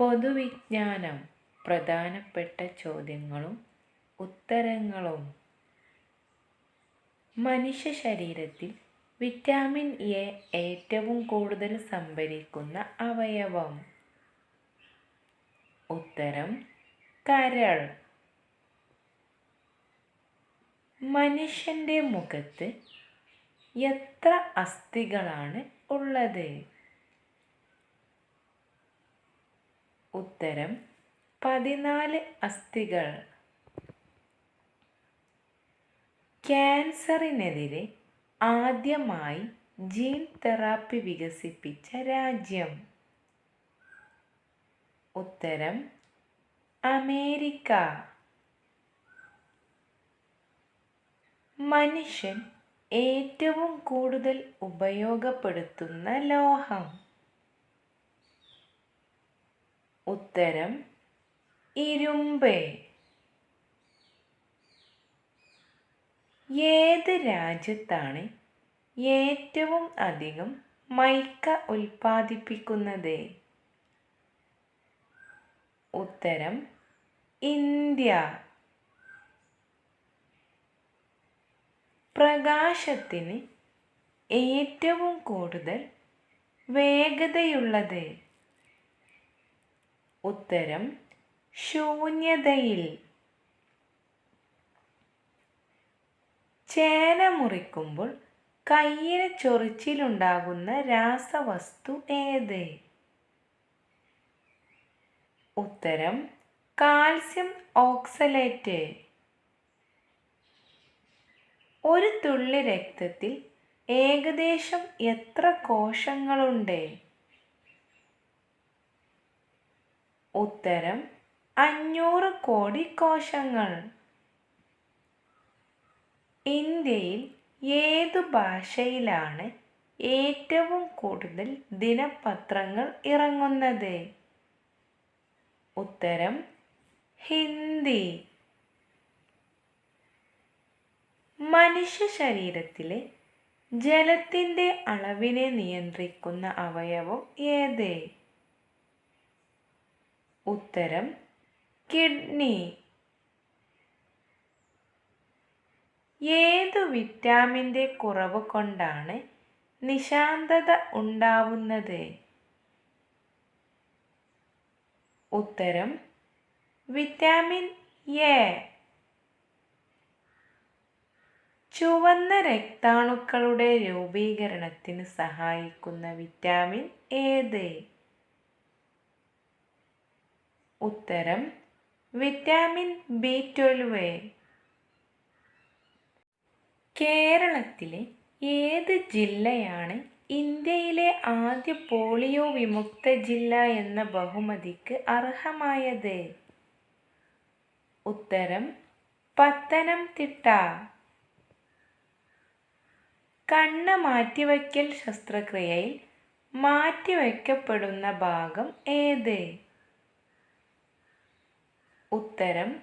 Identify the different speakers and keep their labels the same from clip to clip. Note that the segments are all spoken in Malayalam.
Speaker 1: പൊതുവിജ്ഞാനം പ്രധാനപ്പെട്ട ചോദ്യങ്ങളും ഉത്തരങ്ങളും. മനുഷ്യ ശരീരത്തിൽ വിറ്റാമിൻ എ ഏറ്റവും കൂടുതൽ സംഭരിക്കുന്ന അവയവം. ഉത്തരം കരൾ. മനുഷ്യന്റെ മുഖത്ത് എത്ര അസ്ഥികളാണ് ഉള്ളത്? ഉത്തരം പതിനാല് അസ്ഥികൾ. ക്യാൻസറിനെതിരെ ആദ്യമായി ജീൻ തെറാപ്പി വികസിപ്പിച്ച രാജ്യം. ഉത്തരം അമേരിക്ക. മനുഷ്യൻ ഏറ്റവും കൂടുതൽ ഉപയോഗപ്പെടുത്തുന്ന ലോഹം. ഉത്തരം ഇരുമ്പ്. ഏത് രാജ്യത്താണ് ഏറ്റവും അധികം മൈക്ക ഉൽപ്പാദിപ്പിക്കുന്നത്? ഉത്തരം ഇന്ത്യ. പ്രകാശത്തിന് ഏറ്റവും കൂടുതൽ വേഗതയുള്ളത് ഉത്തരം ശൂന്യതയിൽ. ചേന മുറിക്കുമ്പോൾ കയ്യിന് ചൊറിച്ചിലുണ്ടാകുന്ന രാസവസ്തു ഏത്? ഉത്തരം കാൽസ്യം ഓക്സലേറ്റ്. ഒരു തുള്ളി രക്തത്തിൽ ഏകദേശം എത്ര കോശങ്ങളുണ്ട്? ഉത്തരം അഞ്ഞൂറ് കോടി കോശങ്ങൾ. ഇന്ത്യയിൽ ഏതു ഭാഷയിലാണ് ഏറ്റവും കൂടുതൽ ദിനപത്രങ്ങൾ ഇറങ്ങുന്നത്? ഉത്തരം ഹിന്ദി. മനുഷ്യ ശരീരത്തിലെ ജലത്തിന്റെ അളവിനെ നിയന്ത്രിക്കുന്ന അവയവം ഏത്? ഉത്തരം കിഡ്നി. ഏതു വിറ്റാമിന്റെ കുറവ് കൊണ്ടാണ് നിശാന്തത ഉണ്ടാവുന്നത്? ഉത്തരം വിറ്റാമിൻ എ. ചുവന്ന രക്താണുക്കളുടെ രൂപീകരണത്തിന് സഹായിക്കുന്ന വിറ്റാമിൻ ഏത്? ഉത്തരം വിറ്റാമിൻ ബി ട്വൽവ് കേരളത്തിലെ ഏത് ജില്ലയാണ് ഇന്ത്യയിലെ ആദ്യ പോളിയോ വിമുക്ത ജില്ല എന്ന ബഹുമതിക്ക് അർഹമായത്? ഉത്തരം പത്തനംതിട്ട. കണ്ണ് മാറ്റിവയ്ക്കൽ ശസ്ത്രക്രിയയിൽ മാറ്റിവയ്ക്കപ്പെടുന്ന ഭാഗം ഏത്? ഉത്തരം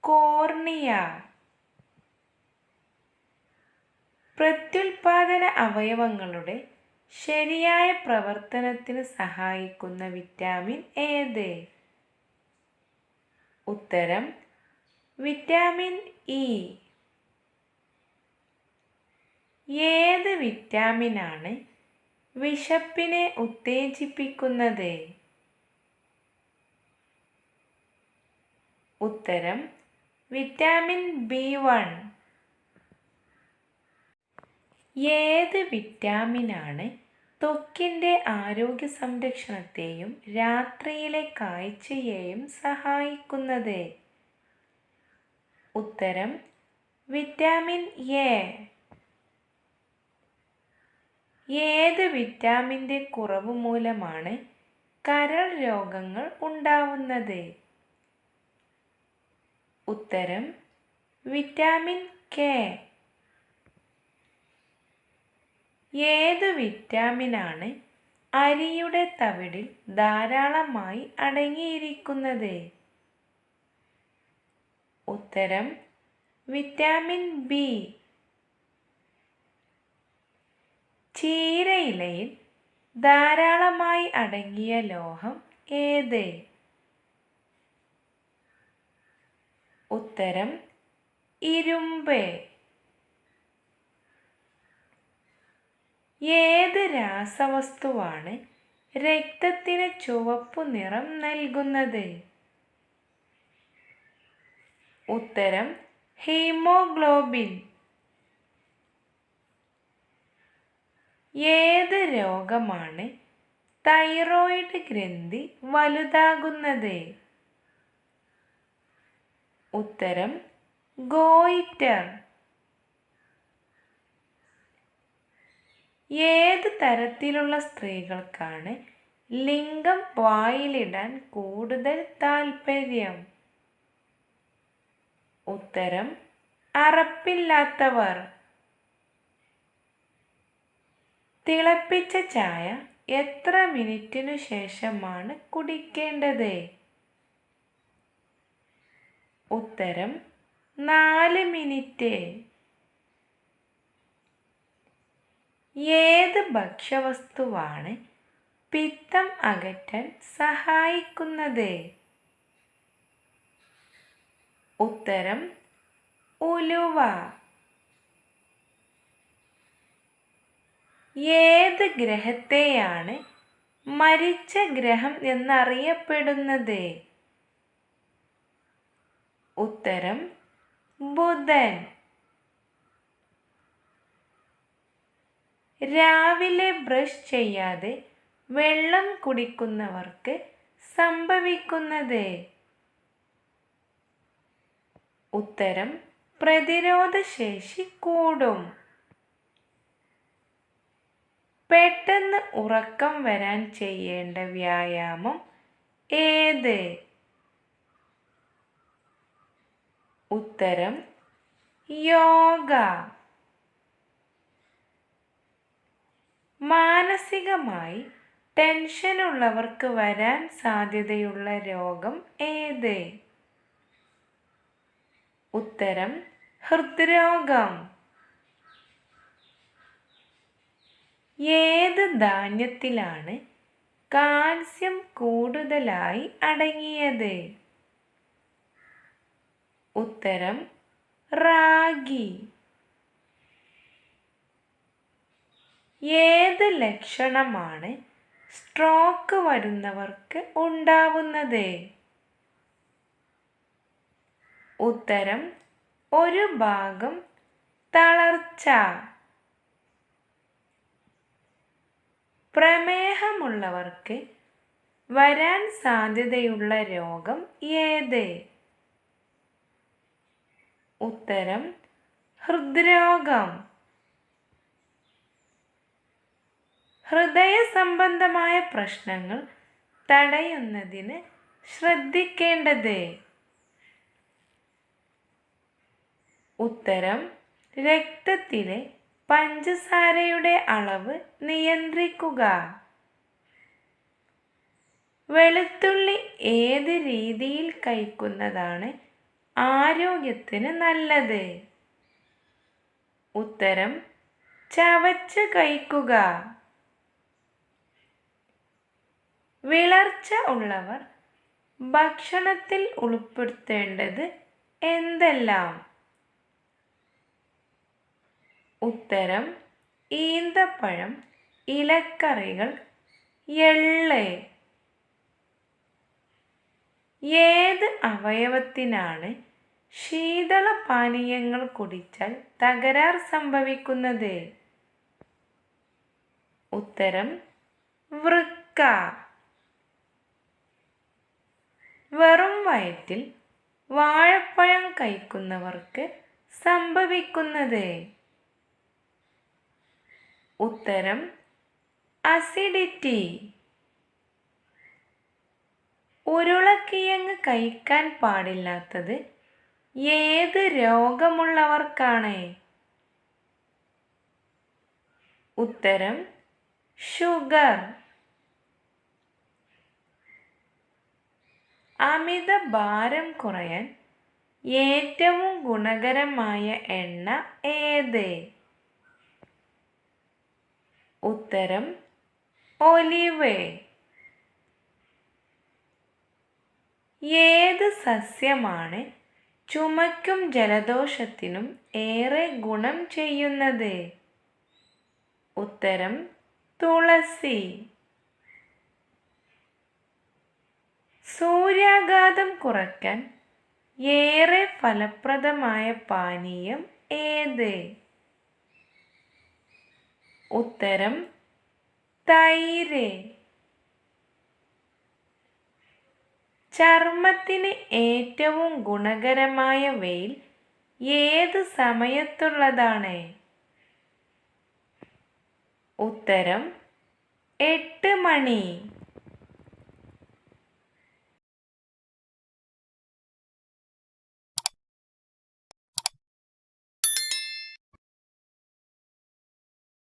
Speaker 1: കോർണിയ. പ്രത്യുൽപാദന അവയവങ്ങളുടെ ശരിയായ പ്രവർത്തനത്തിന് സഹായിക്കുന്ന വിറ്റാമിൻ ഏത്? ഉത്തരം വിറ്റാമിൻ ഇ. ഏത് വിറ്റാമിനാണ് വിശപ്പിനെ ഉത്തേജിപ്പിക്കുന്നത്? ഉത്തരം വിറ്റാമിൻ ബി വൺ. ഏത് വിറ്റാമിനാണ് ത്വക്കിന്റെ ആരോഗ്യ സംരക്ഷണത്തെയും രാത്രിയിലെ കാഴ്ചയെയും സഹായിക്കുന്നത്? ഉത്തരം വിറ്റാമിൻ എ. ഏത് വിറ്റാമിന്റെ കുറവ് മൂലമാണ് കരൾ രോഗങ്ങൾ ഉണ്ടാവുന്നത്? ഉത്തരം വിറ്റാമിൻ കെ. ഏത് വിറ്റാമിനാണ് അരിയുടെ തവിടിൽ ധാരാളമായി അടങ്ങിയിരിക്കുന്നത്? ഉത്തരം വിറ്റാമിൻ ബി. ചീരയിലയിൽ ധാരാളമായി അടങ്ങിയ ലോഹം ഏത്? ഉത്തരം ഇരുമ്പ്. ഏത് രാസവസ്തുവാണ് രക്തത്തിന് ചുവപ്പു നിറം നൽകുന്നത്? ഉത്തരം ഹീമോഗ്ലോബിൻ. ഏത് രോഗമാണ് തൈറോയിഡ് ഗ്രന്ഥി വലുതാകുന്നത്? ഉത്തരം ഗോയിറ്റർ ഏത് തരത്തിലുള്ള സ്ത്രീകൾക്കാണ് ലിംഗം വായിലിടാൻ കൂടുതൽ താൽപ്പര്യം ഉത്തരം അറപ്പില്ലാത്തവർ. തിളപ്പിച്ച ചായ എത്ര മിനിറ്റിനു ശേഷമാണ് കുടിക്കേണ്ടത്? ഉത്തരം നാല് മിനിറ്റ്. ഏത് ഭക്ഷ്യവസ്തുവാണ് പിത്തം അകറ്റാൻ സഹായിക്കുന്നത്? ഉത്തരം ഉലുവ. ഏത് ഗ്രഹത്തെയാണ് മരിച്ച ഗ്രഹം എന്നറിയപ്പെടുന്നത്? ഉത്തരം ബുധൻ. രാവിലെ ബ്രഷ് ചെയ്യാതെ വെള്ളം കുടിക്കുന്നവർക്ക് സംഭവിക്കുന്നത്. ഉത്തരം പ്രതിരോധശേഷി കൂടും. പെട്ടെന്ന് ഉറക്കം വരാൻ ചെയ്യേണ്ട വ്യായാമം ഏത്? ഉത്തരം യോഗ. മാനസികമായി ടെൻഷൻ ഉള്ളവർക്ക് വരാൻ സാധ്യതയുള്ള രോഗം ഏത്? ഉത്തരം ഹൃദ്രോഗം. ഏത് ധാന്യത്തിലാണ് കാൽസ്യം കൂടുതലായി അടങ്ങിയത്? ഉത്തരം റാഗി. ഏത് ലക്ഷണമാണ് സ്ട്രോക്ക് വരുന്നവർക്ക് ഉണ്ടാവുന്നത്? ഉത്തരം ഒരു ഭാഗം തളർച്ച. പ്രമേഹമുള്ളവർക്ക് വരാൻ സാധ്യതയുള്ള രോഗം ഏത്? ഉത്തരം ഹൃദ്രോഗം. ഹൃദയ സംബന്ധമായ പ്രശ്നങ്ങൾ തടയുന്നതിന് ശ്രദ്ധിക്കേണ്ടത്. ഉത്തരം രക്തത്തിലെ പഞ്ചസാരയുടെ അളവ് നിയന്ത്രിക്കുക. വെളുത്തുള്ളി ഏത് രീതിയിൽ കഴിക്കുന്നതാണ് ആരോഗ്യത്തിന് നല്ലത്. ഉത്തരം ചവച്ച് കഴിക്കുക. വിളർച്ച ഉള്ളവർ ഭക്ഷണത്തിൽ ഉൾപ്പെടുത്തേണ്ടത് എന്തെല്ലാം? ഉത്തരം ഈന്തപ്പഴം ഇലക്കറികൾ എള്ള്. ഏത് അവയവത്തിനാണ് ശീതള പാനീയങ്ങൾ കുടിച്ചാൽ തകരാർ സംഭവിക്കുന്നത്. ഉത്തരം വൃക്ക. വെറും വയറ്റിൽ വാഴപ്പഴം കഴിക്കുന്നവർക്ക് സംഭവിക്കുന്നത്. ഉത്തരം അസിഡിറ്റി. ഉരുളക്കിഴങ്ങ് കഴിക്കാൻ പാടില്ലാത്തത് ഏത് രോഗമുള്ളവർക്കാണ്? ഉത്തരം ഷുഗർ. അമിത ഭാരം കുറയാൻ ഏറ്റവും ഗുണകരമായ എണ്ണ ഏത്? ഉത്തരം ഒലിവ്. ഏത് സസ്യമാണ് ചുമയ്ക്കും ജലദോഷത്തിനും ഏറെ ഗുണം ചെയ്യുന്നത്? ഉത്തരം തുളസി. സൂര്യാഘാതം കുറയ്ക്കാൻ ഏറെ ഫലപ്രദമായ പാനീയം ഏത്? ഉത്തരം തൈര്. ചർമ്മത്തിന് ഏറ്റവും ഗുണകരമായ വെയിൽ ഏത് സമയത്തുള്ളതാണ്? ഉത്തരം എട്ട് മണി.